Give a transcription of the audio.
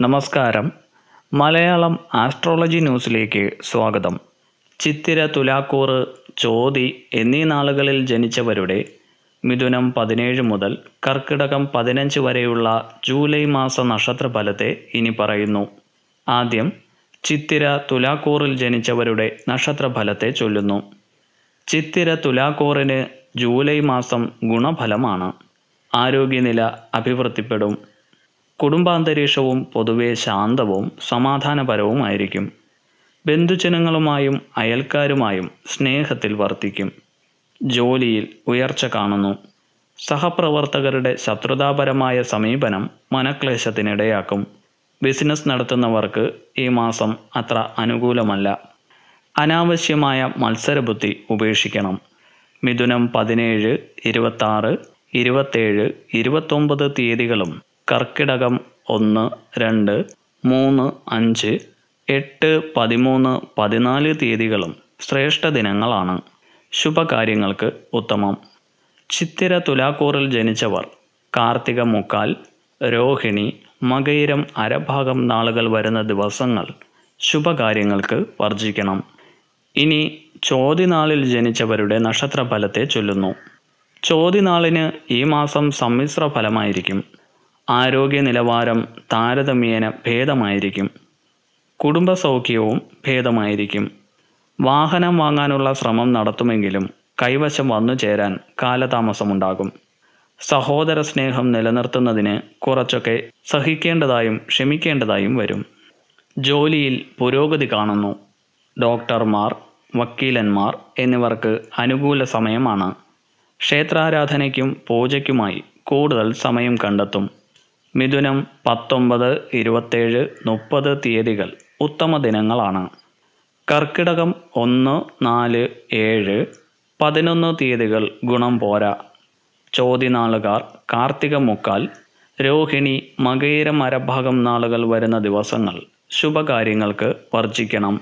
നമസ്കാരം. മലയാളം ആസ്ട്രോളജി ന്യൂസിലേക്ക് സ്വാഗതം. ചിത്തിര തുലാക്കൂറ് ചോതി എന്നീ നാളുകളിൽ ജനിച്ചവരുടെ മിഥുനം പതിനേഴ് മുതൽ കർക്കിടകം പതിനഞ്ച് വരെയുള്ള ജൂലൈ മാസ നക്ഷത്രഫലത്തെ ഇനി പറയുന്നു. ആദ്യം ചിത്തിര തുലാക്കൂറിൽ ജനിച്ചവരുടെ നക്ഷത്രഫലത്തെ ചൊല്ലുന്നു. ചിത്തിര തുലാക്കൂറിന് ജൂലൈ മാസം ഗുണഫലമാണ്. ആരോഗ്യനില അഭിവൃദ്ധിപ്പെടും. കുടുംബാന്തരീക്ഷവും പൊതുവെ ശാന്തവും സമാധാനപരവുമായിരിക്കും. ബന്ധുജനങ്ങളുമായും അയൽക്കാരുമായും സ്നേഹത്തിൽ വർത്തിക്കും. ജോലിയിൽ ഉയർച്ച കാണുന്നു. സഹപ്രവർത്തകരുടെ ശത്രുതാപരമായ സമീപനം മനക്ലേശത്തിനിടയാക്കും. ബിസിനസ് നടത്തുന്നവർക്ക് ഈ മാസം അത്ര അനുകൂലമല്ല. അനാവശ്യമായ മത്സരബുദ്ധി ഉപേക്ഷിക്കണം. മിഥുനം പതിനേഴ് ഇരുപത്താറ് ഇരുപത്തേഴ് ഇരുപത്തൊമ്പത് തീയതികളും കർക്കിടകം ഒന്ന് രണ്ട് മൂന്ന് അഞ്ച് എട്ട് പതിമൂന്ന് പതിനാല് തീയതികളും ശ്രേഷ്ഠ ദിനങ്ങളാണ്. ശുഭകാര്യങ്ങൾക്ക് ഉത്തമം. ചിത്തിര തുലാക്കൂറിൽ ജനിച്ചവർ കാർത്തിക മുക്കാൽ രോഹിണി മകയിരം അരഭാഗം നാളുകൾ വരുന്ന ദിവസങ്ങൾ ശുഭകാര്യങ്ങൾക്ക് വർജിക്കണം. ഇനി ചോതിനാളിൽ ജനിച്ചവരുടെ നക്ഷത്രഫലത്തെ ചൊല്ലുന്നു. ചോതിനാളിന് ഈ മാസം സമ്മിശ്ര ഫലമായിരിക്കും ആരോഗ്യ നിലവാരം താരതമ്യേന ഭേദമായിരിക്കും. കുടുംബസൗഖ്യവും ഭേദമായിരിക്കും. വാഹനം വാങ്ങാനുള്ള ശ്രമം നടത്തുമെങ്കിലും കൈവശം വന്നു ചേരാൻ കാലതാമസമുണ്ടാകും. സഹോദര സ്നേഹം നിലനിർത്തുന്നതിന് കുറച്ചൊക്കെ സഹിക്കേണ്ടതായും ക്ഷമിക്കേണ്ടതായും വരും. ജോലിയിൽ പുരോഗതി കാണുന്നു. ഡോക്ടർമാർ വക്കീലന്മാർ എന്നിവർക്ക് അനുകൂല സമയമാണ്. ക്ഷേത്രാരാധനയ്ക്കും പൂജയ്ക്കുമായി കൂടുതൽ സമയം കണ്ടെത്തും. മിഥുനം പത്തൊമ്പത് ഇരുപത്തേഴ് മുപ്പത് തീയതികൾ ഉത്തമ ദിനങ്ങളാണ്. കർക്കിടകം ഒന്ന് നാല് ഏഴ് പതിനൊന്ന് തീയതികൾ ഗുണം പോരാ. ചോതിനാളുകാർ കാർത്തിക മുക്കാൽ രോഹിണി മകയിരം അരഭാഗം നാളുകൾ വരുന്ന ദിവസങ്ങൾ ശുഭകാര്യങ്ങൾക്ക് വർജിക്കണം